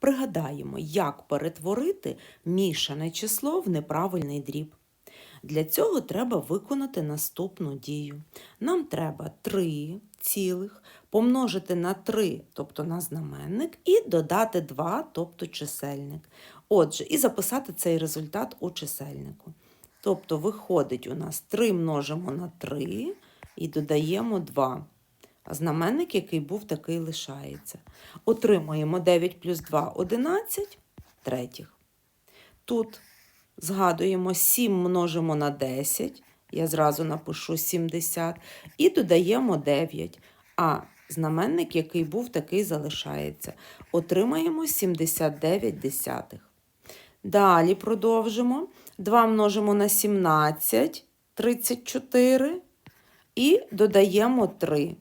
Пригадаємо, як перетворити мішане число в неправильний дріб. Для цього треба виконати наступну дію. Нам треба 3 цілих помножити на 3, тобто на знаменник, і додати 2, тобто чисельник. Отже, і записати цей результат у чисельнику. Тобто виходить у нас 3 множимо на 3 і додаємо 2. Знаменник, який був, такий лишається. Отримуємо 9 плюс 2 – 11 третіх. Тут згадуємо 7 множимо на 10, я зразу напишу 70, і додаємо 9. А знаменник, який був, такий залишається. Отримаємо 79 десятих. Далі продовжимо. 2 множимо на 17, 34, і додаємо 3.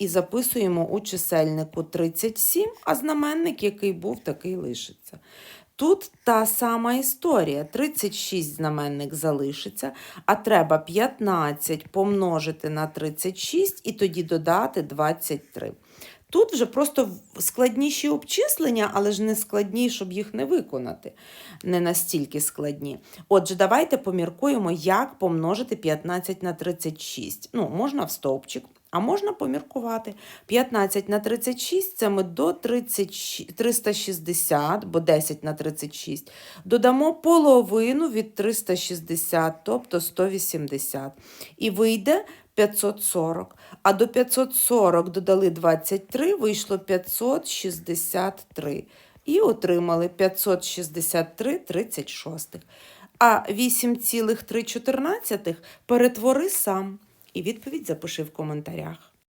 І записуємо у чисельнику 37, а знаменник, який був, такий лишиться. Тут та сама історія. 36 знаменник залишиться, а треба 15 помножити на 36 і тоді додати 23. Тут вже просто складніші обчислення, але ж не складні, щоб їх не виконати. Не настільки складні. Отже, давайте поміркуємо, як помножити 15 на 36. Ну, можна в стовпчик, а можна поміркувати. 15 на 36 це ми до 36 360, бо 10 на 36. Додамо половину від 360, тобто 180. І вийде 540. А до 540 додали 23, вийшло 563. І отримали 563 36. А 8,314 перетвори сам. І відповідь запиши в коментарях.